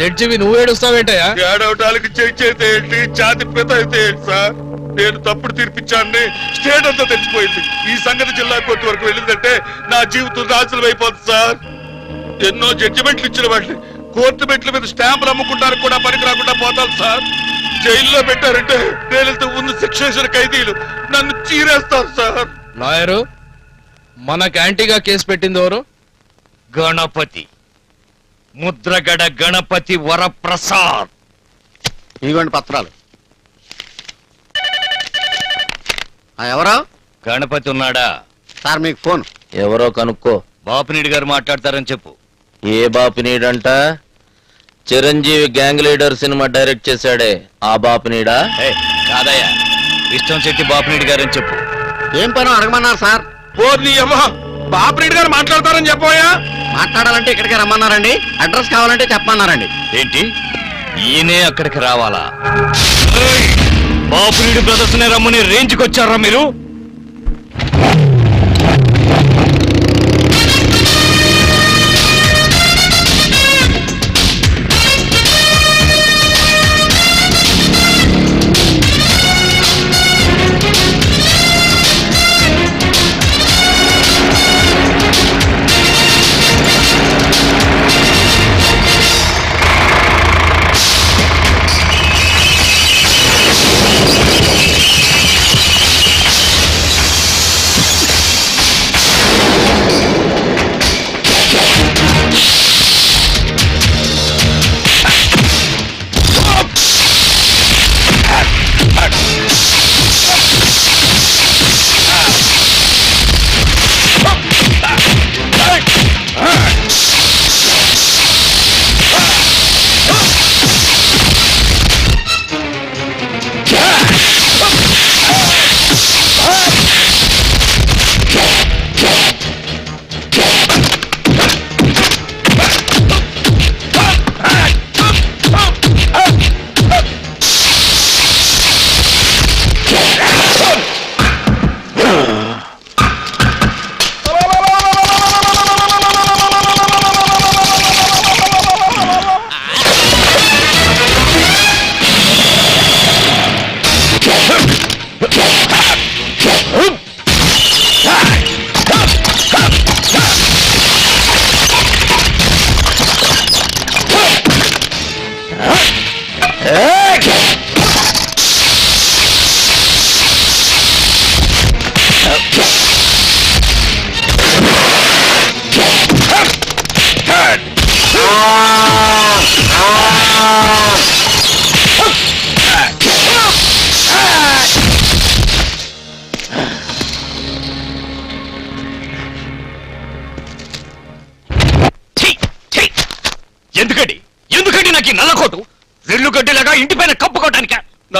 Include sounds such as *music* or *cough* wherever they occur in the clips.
జడ్జివి నువ్వు ఏడవటానికి చేయి అయితే ఏంటి? ఛాతి పిత అయితే ఏంటి సార్? నేను తప్పుడు తీర్పిచ్చాన్ని స్టేట్ అంతా తెచ్చిపోయింది ఈ సంగతి జిల్లా కోర్టు వరకు వెళ్ళిందంటే నా జీవితం నాశనం అయిపోతుంది సార్. ఎన్నో జడ్జిమెంట్లు ఇచ్చిన వాటిని కోర్టు మెట్ల మీద స్టాంపులు అమ్ముకుంటానికి కూడా పనికి రాకుండా పోతాను సార్. జైల్లో పెట్టారంటే నేను ఇంతకు ముందు శిక్ష వేసిన ఖైదీలు నన్ను చీరేస్తారు సార్. లాయరు మనకు యాంటీగా కేసు పెట్టింది ఎవరు? గణపతి. ముద్రగడ గణపతి వరప్రసాద్. ఇదిగోండి పత్రాలు. ఆ, ఎవరు? గణపతి ఉన్నాడా? సార్ మీకు ఫోన్. ఎవరో కనుక్కో. బాపినీడి గారు మాట్లాడతారని చెప్పు. ఏ బాపినీడంట? Chiranjeevi gang leader cinema direct చేశాడే. ఆ బాపినీడా? ఏయ్, కాదయ్యా. విష్ణు శెట్టి బాపినీడి గారని చెప్పు. ఏం పని అడగమన్నారు సార్? అమ్మ బాపరెడ్డి గారు మాట్లాడతారని చెప్పోయా మాట్లాడాలంటే ఇక్కడికి రమ్మన్నారండి. అడ్రస్ కావాలంటే చెప్పమన్నారండి. ఏంటి? ఈయనే అక్కడికి రావాలా? బాపునీడి బ్రదర్స్ నే రమ్మని రేంజ్కి వచ్చారా మీరు?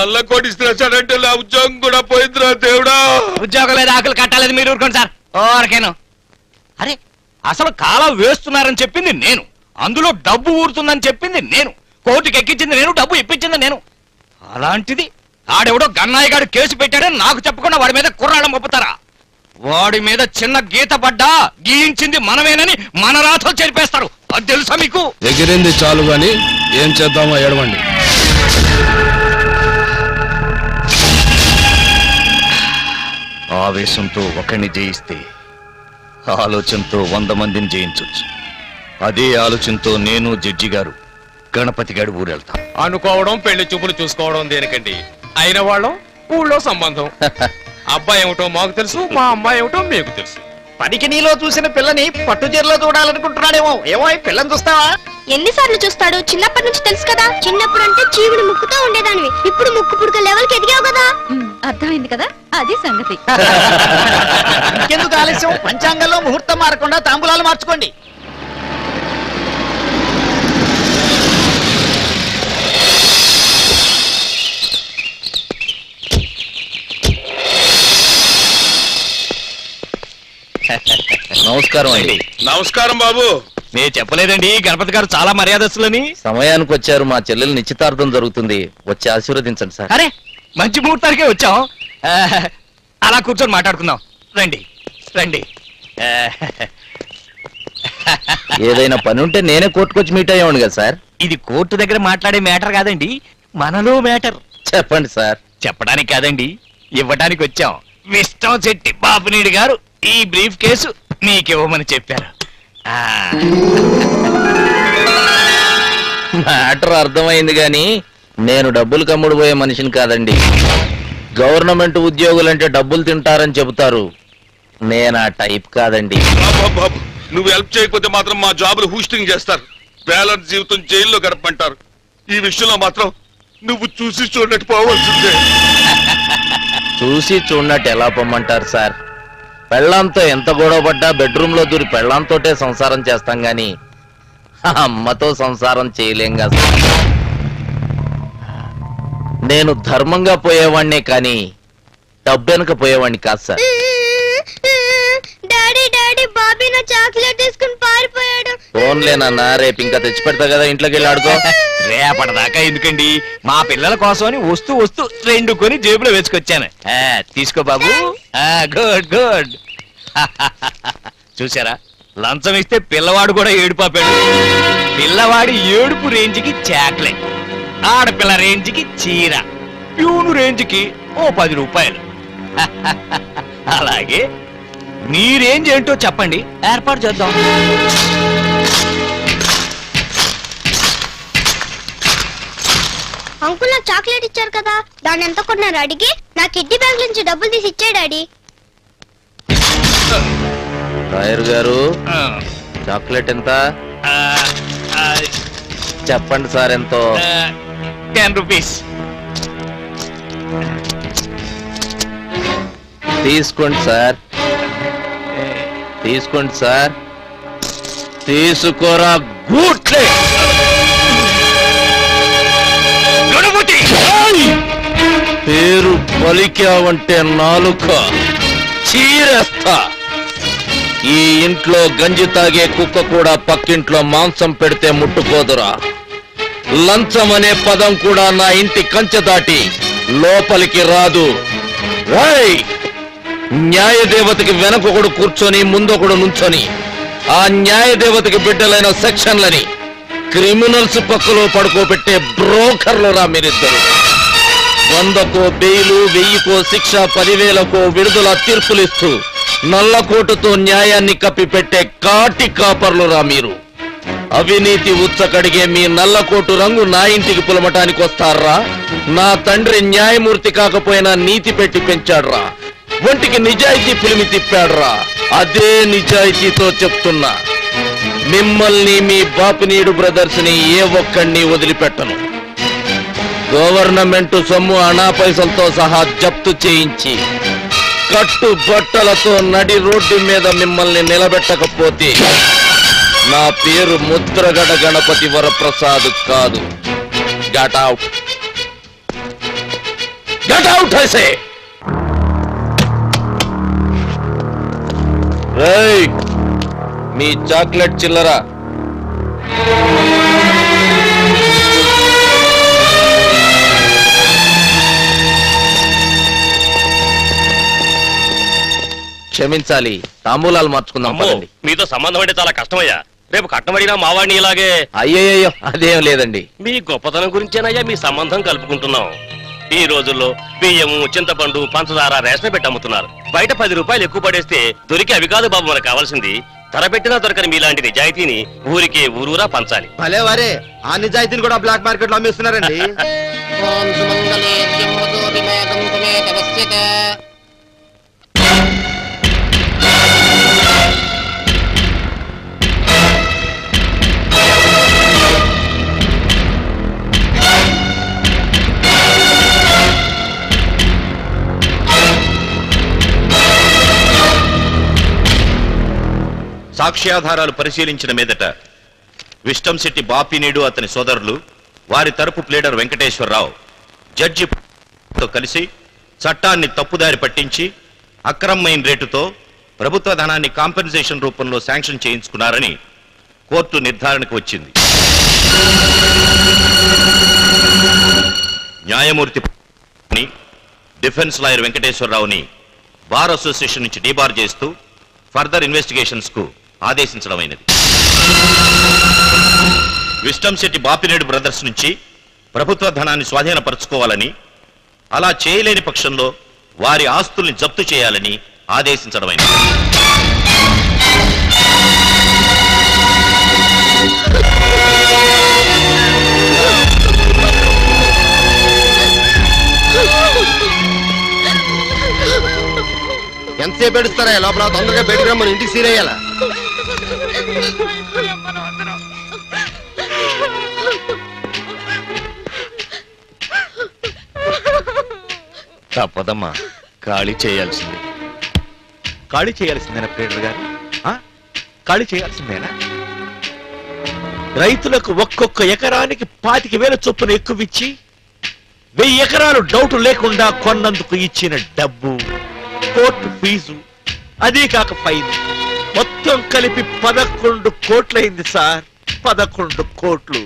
నల్ల కోటిస్తున్నాడంటే నా ఉద్యోగం కూడా పోయిందిరా దేవుడా. ఉద్యోగం లేదు ఆకలి కట్టాలేదు మీరు ఊరుకోండి సార్. ఓరకేను అరే అసలు కాలం వేస్తున్నారని చెప్పింది నేను. అందులో డబ్బు ఊరుతుందని చెప్పింది నేను. కోర్టుకి ఎక్కించింది నేను డబ్బు ఇప్పించింది నేను. అలాంటిది ఆడెవడో గన్నాయి గారు కేసు పెట్టాడని నాకు చెప్పకుండా వాడి మీద కుర్రాళ్ళం ఒప్పుతారా వాడి మీద చిన్న గీత పడ్డా గీయించింది మనమేనని మన రాతో చెరిపేస్తారు. అది తెలుసా మీకు? ఎగిరింది చాలు గాని ఏం చేద్దామో ఏడవండి. ఆవేశంతో ఒకరిని జయిస్తే ఆలోచనతో వంద మందిని జయించవచ్చు అదే ఆలోచనతో నేను జడ్జి గారు గణపతి గారి ఊరెళ్తాం. అనుకోవడం పెళ్ళి చూపులు చూసుకోవడం దేనికండి? అయిన వాళ్ళం ఊళ్ళో సంబంధం. *laughs* అబ్బాయి ఏమిటో మాకు తెలుసు మా అమ్మాయి ఏమిటో మీకు తెలుసు. పనికి నీలో చూసిన పిల్లని పట్టు చీరలో చూడాలనుకుంటున్నాడేమో. ఏమో పిల్లని చూస్తావా? ఎన్నిసార్లు చూస్తాడు చిన్నప్పటి నుంచి తెలుసు కదా. చిన్నప్పుడు అంటే చీవుడు ముక్కుతో ఉండేదానివి. ఇప్పుడు ముక్కు పుడక లెవెల్కి ఎదిగావు కదా. అర్థమైంది కదా? అది సంగతి. *laughs* ఇంకెందుకు ఆలస్యం? పంచాంగంలో ముహూర్తం మారకుండా తాంబూలాలు మార్చుకోండి. నమస్కారం అండి. నమస్కారం బాబు. నే చెప్పలేదండి గణపతి గారు చాలా మర్యాదస్తులని. సమయానికి వచ్చారు మా చెల్లెలు నిశ్చితార్థం జరుగుతుంది. వచ్చి ఆశీర్వదించండి సార్. అరే మంచి ముహూర్తానికే వచ్చాం. ఆ, అలా కూర్చొని మాట్లాడుకుందాం. రండి రండి. ఆ, ఏదైనా పని ఉంటే నేనే కోర్టుకొచ్చి మీట్ అయ్యేవాడు కదా సార్. ఇది కోర్టు దగ్గర మాట్లాడే మ్యాటర్ కాదండి మనలో మ్యాటర్. చెప్పండి సార్. చెప్పడానికి కాదండి ఇవ్వడానికి వచ్చాం. విష్టం శెట్టి బాపినీడి గారు ఈ బ్రీఫ్ కేసు నీకివ్వమని చెప్పారు. ఆ, మ్యాటర్ అర్థమైంది గాని నేను డబ్బులు కమ్ముడు పోయే మనిషిని కాదండి. గవర్నమెంట్ ఉద్యోగులంటే డబ్బులు తింటారని చెబుతారు. నేను ఆ టైప్ కాదండి. బాబు, నువ్వు హెల్ప్ చేయకపోతే మాత్రం మా జాబులు హూస్టింగ్ చేస్తారు. బ్యాలెన్స్ జీవితం జైల్లో గడపంటారు ఈ విషయంలో మాత్రం నువ్వు చూసి చూడట్టు పోవాల్సిందే. చూసి చూడనట్టు ఎలా పొమ్మంటారు సార్? పెళ్ళాంతో ఎంత గొడవ పడ్డా బెడ్రూమ్లో దూరి పెళ్ళాంతోటే సంసారం చేస్తాం గాని అమ్మతో సంసారం చేయలేం కదా. నేను ధర్మంగా పోయేవాణ్ణే కానీ డబ్బెనక పోయేవాణ్ణి కాదు సార్. డాడీ డాడీ బాబీ నా చాక్లెట్ తీసుకుని పారిపోయాడు ఫోన్లేనన్నా రేపు ఇంకా తెచ్చి పెడతా కదా ఇంట్లోకి వెళ్ళి ఆడుకో. రేపటిదాకా ఎందుకండి? మా పిల్లల కోసమని వస్తూ వస్తూ రెండు కొని జేబులో వేసుకొచ్చాను. ఆ, తీసుకో బాబు. Good good. చూసారా? లంచం ఇస్తే పిల్లవాడు కూడా ఏడుపాపాడు పిల్లవాడి ఏడుపు రేంజ్కి చాక్లెట్ ఆడపిల్ల రేంజ్కి చీర ప్యూను రేంజ్కి ఓ పది రూపాయలు. అలాగే మీ రేంజ్ ఏంటో చెప్పండి. ఏర్పాటు చేద్దాం. అంకుల్ నాకు చాక్లెట్ ఇచ్చారు కదా దాన్ని ఎంత కొన్నారు అడిగి? నా కిడ్నీ బ్యాంక్ నుంచి డబ్బులు తీసి ఇచ్చాడు డాడీ. రాయర్ గారు చాక్లెట్ ఎంత? చెప్పండి సార్ ఎంతో. Ten rupees. తీసుకోండి సార్. తీసుకోండి సార్. తీసుకోరా గూట్లే పలికావంటే నాలుక చీరేస్తా ఈ ఇంట్లో గంజి తాగే కుక్క కూడా పక్కింట్లో మాంసం పెడితే ముట్టుకోదురా. లంచం అనే పదం కూడా నా ఇంటి కంచె దాటి లోపలికి రాదు. రాయ్ న్యాయదేవతకి వెనకొకడు కూర్చొని ముందొకడు నుంచొని. ఆ న్యాయదేవతకి బిడ్డలైన సెక్షన్లని క్రిమినల్స్ పక్కలో పడుకోబెట్టే బ్రోకర్లు రా మీరిద్దరు. వందకో బెయిలు వెయ్యికో శిక్ష పదివేలకో విడుదల తీర్పులిస్తూ నల్లకోటుతో న్యాయాన్ని కప్పిపెట్టే కాటి కాపర్లురా మీరు. అవినీతి ఉచ్చకడిగే మీ నల్లకోటు రంగు నా ఇంటికి పులమటానికి వస్తారా? నా తండ్రి న్యాయమూర్తి కాకపోయినా నీతి పెట్టి పెంచాడ్రా. ఒంటికి నిజాయితీ పులిమి తిప్పాడ్రా. అదే నిజాయితీతో చెప్తున్నా. మిమ్మల్ని మీ బాపినీడు బ్రదర్స్ని ఏ ఒక్కడిని వదిలిపెట్టను. గవర్నమెంట్ సొమ్ము అనా పైసలతో సహా జప్తు చేయించి కట్టు బట్టలతో నడి రోడ్డు మీద మిమ్మల్ని నిలబెట్టకపోతే నా పేరు ముద్రగడ గణపతి వరప్రసాద్ కాదు. గట్ అవుట్ గట్ అవుట్ ఐసే మీ చాక్లెట్ చిల్లరా. క్షమించాలి. తాంబూలాలు మార్చుకుందాం అమ్మో పదండి. మీతో సంబంధం అంటే చాలా కష్టమయ్యా. రేపు కట్టమడినా మావాడిని ఇలాగే అయ్యయ్యో అదేం లేదండి. మీ గొప్పతనం గురించేనయ్యా మీ సంబంధం కలుపుకుంటున్నాం. ఈ రోజుల్లో బియ్యము చింతపండు పంచదార రేషన్ పెట్టి అమ్ముతున్నారు. బయట పది రూపాయలు ఎక్కువ పడేస్తే దొరికి అవి కాదు బాబు మనకు కావాల్సింది. ధర పెట్టినా దొరకని మీలాంటి నిజాయితీని ఊరికే ఊరూరా పంచాలి. భలే వారే ఆ నిజాయితీని కూడా బ్లాక్ మార్కెట్లో అమ్మేస్తున్నారండి *laughs* సాక్ష్యాధారాలు పరిశీలించిన మీదట విష్టంశెట్టి బాపినీడు అతని సోదరులు వారి తరపు ప్లేడర్ వెంకటేశ్వరరావు జడ్జితో కలిసి చట్టాన్ని తప్పుదారి పట్టించి అక్రమమైన రేటుతో ప్రభుత్వ ధనాన్ని కాంపెన్సేషన్ రూపంలో శాంక్షన్ చేయించుకున్నారని కోర్టు నిర్ధారణకు వచ్చింది. న్యాయమూర్తి డిఫెన్స్ లాయర్ వెంకటేశ్వరరావుని బార్ అసోసియేషన్ నుంచి డీబార్ చేస్తూ ఫర్దర్ ఇన్వెస్టిగేషన్స్కు ఆదేశించడమైనది. విస్టం శెట్టి బాపినేడు బ్రదర్స్ నుంచి ప్రభుత్వ ధనాన్ని స్వాధీనపరచుకోవాలని అలా చేయలేని పక్షంలో వారి ఆస్తుల్ని జప్తు చేయాలని ఆదేశించడమైనది. ఎంతసేపు ఏడుస్తారా? లోపల తొందరగా బయటకు రమ్మని ఇంటికి సీరేయాలా తప్పదమ్మా ఖాళీ చేయాల్సింది. ఖాళీ చేయాల్సిందేనా ప్లేడర్ గారు? ఖాళీ చేయాల్సిందేనా? రైతులకు ఒక్కొక్క ఎకరానికి పాతిక వేల చొప్పున ఎక్కువిచ్చి వెయ్యి ఎకరాలు డౌట్ లేకుండా కొన్నందుకు ఇచ్చిన డబ్బు కోర్టు ఫీజు అదే కాక ఫైన్. మొత్తం కలిపి పదకొండు కోట్లయింది సార్. పదకొండు కోట్లు.